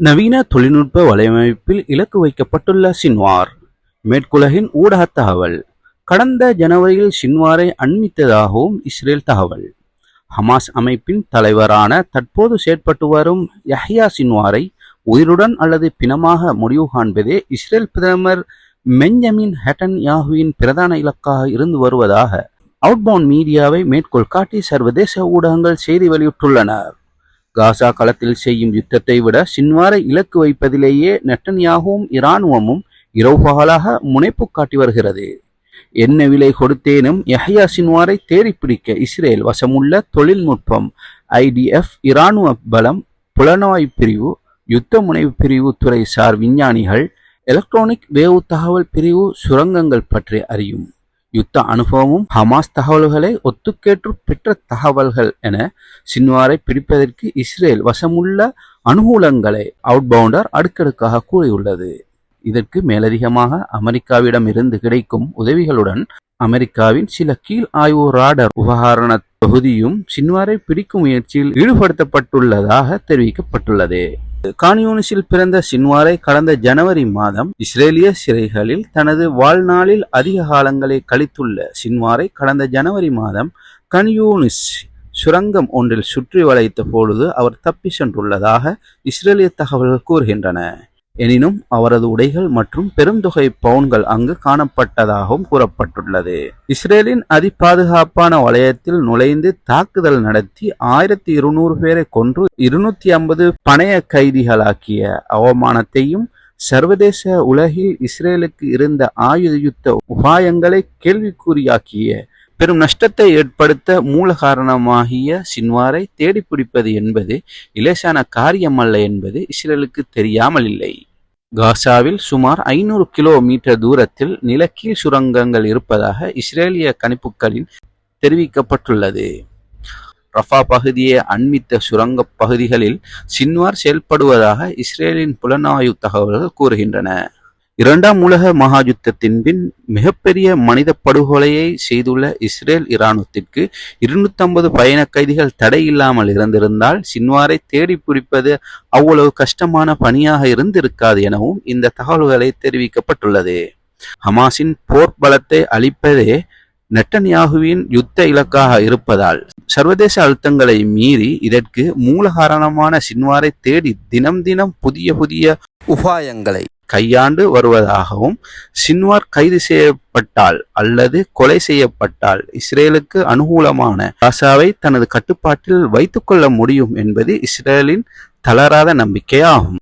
நவீன தொழில்நுட்ப வலையமைப்பில் இலக்கு வைக்கப்பட்டுள்ள சின்வார் மேற்குலகின் ஊடக தகவல். கடந்த ஜனவரியில் சின்வாரை அண்மித்ததாகவும் இஸ்ரேல் தகவல். ஹமாஸ் அமைப்பின் தலைவரான தற்போது செயற்பட்டு வரும் யஹ்யா சின்வாரை உயிருடன் அல்லது பிணமாக முடிவு காண்பதே இஸ்ரேல் பிரதமர் மெஞ்சமின் ஹெட்டன் யாஹுவின் பிரதான இலக்காக இருந்து வருவதாக அவுட்பவுண்ட் மீடியாவை மேற்கோள் காட்டி சர்வதேச ஊடகங்கள் செய்தி வெளியிட்டுள்ளனர் காசா களத்தில் செய்யும் யுத்தத்தை விட சின்வாரை இலக்கு வைப்பதிலேயே நெட்டன்யாகவும் இராணுவமும் இரவு பகலாக முனைப்பு காட்டி வருகிறது. என்ன விலை கொடுத்தேனும் யஹ்யா சின்வாரை தேடிப்பிடிக்க இஸ்ரேல் வசமுள்ள தொழில்நுட்பம் ஐடிஎஃப் இராணுவ பலம் புலனாய்வு பிரிவு யுத்த முனைவு பிரிவு துறை சார் விஞ்ஞானிகள் எலக்ட்ரானிக் வேவு தகவல் பிரிவு சுரங்கங்கள் பற்றி அறியும். யுத்த அனுபவமும் ஹமாஸ் தகவல்களை ஒத்துக்கேற்று பெற்ற தகவல்கள் என சின்வாரை பிடிப்பதற்கு இஸ்ரேல் வசமுள்ள அனுகூலங்களை அவுட்பவுண்டர் அடுக்கடுக்காக கூறியுள்ளது. இதற்கு மேலதிகமாக அமெரிக்காவிடம் இருந்து கிடைக்கும் உதவிகளுடன் அமெரிக்காவின் சில கீழ் ஆய்வு ராடர் உபகரண தொகுதியும் சின்வாரை பிடிக்கும் முயற்சியில் ஈடுபடுத்தப்பட்டுள்ளதாக தெரிவிக்கப்பட்டுள்ளது. கான்யூனிஸில் பிறந்த சின்வாரை கடந்த ஜனவரி மாதம் இஸ்ரேலிய சிறைகளில் தனது வாழ்நாளில் அதிக காலங்களை கழித்துள்ள சின்வாரை கடந்த ஜனவரி மாதம் கன்யூனிஸ் சுரங்கம் ஒன்றில் சுற்றி வளைத்த பொழுது அவர் தப்பி சென்றுள்ளதாக இஸ்ரேலிய தகவல்கள் கூறுகின்றன. எனினும் அவரது உடைகள் மற்றும் பெருந்தொகை பவுன்கள் அங்கு காணப்பட்டதாகவும் கூறப்பட்டுள்ளது. இஸ்ரேலின் அதிபாதுகாப்பான வலயத்தில் நுழைந்து தாக்குதல் நடத்தி ஆயிரத்தி இருநூறு பேரை கொன்று இருநூத்தி ஐம்பது பணைய கைதிகளாக்கிய அவமானத்தையும் சர்வதேச உலகில் இஸ்ரேலுக்கு இருந்த ஆயுத யுத்த உபாயங்களை கேள்விக்குறியாக்கிய பெரும் நஷ்டத்தை ஏற்படுத்த மூல காரணமாகிய சின்வாரை தேடிப்பிடிப்பது என்பது இலேசான காரியமல்ல என்பது இஸ்ரேலுக்கு தெரியாமல் இல்லை காசாவில் சுமார் ஐநூறு கிலோமீட்டர் தூரத்தில் நிலக்கீழ் சுரங்கங்கள் இருப்பதாக இஸ்ரேலிய கணிப்புகளில் தெரிவிக்கப்பட்டுள்ளது. ரஃபா பகுதியை அண்மித்த சுரங்க பகுதிகளில் சின்வார் செயல்படுவதாக இஸ்ரேலின் புலனாய்வு தகவல்கள் கூறுகின்றன. இரண்டாம் உலக மகா யுத்தத்தின் பின் மிகப்பெரிய மனித படுகொலையை செய்துள்ள இஸ்ரேல் இராணுவத்திற்கு இருநூத்தி ஐம்பது பயண கைதிகள் தடை இல்லாமல் இருந்திருந்தால் சின்வாரை தேடி பிடிப்பது அவ்வளவு கஷ்டமான பணியாக இருந்திருக்காது எனவும் இந்த தகவல்களை தெரிவிக்கப்பட்டுள்ளது. ஹமாஸின் போர் பலத்தை அளிப்பதே நெட்டன்யாகுவின் யுத்த இலக்காக இருப்பதால் சர்வதேச அழுத்தங்களை மீறி இதற்கு மூல காரணமான சின்வாரை தேடி தினம் தினம் புதிய புதிய உபாயங்களை கையாண்டு வருவதாகவும் சின்வார் கைது செய்யப்பட்டால் அல்லது கொலை செய்யப்பட்டால் இஸ்ரேலுக்கு அனுகூலமான காசாவை தனது கட்டுப்பாட்டில் வைத்துக்கொள்ள முடியும் என்பது இஸ்ரேலின் தளராத நம்பிக்கையாகும்.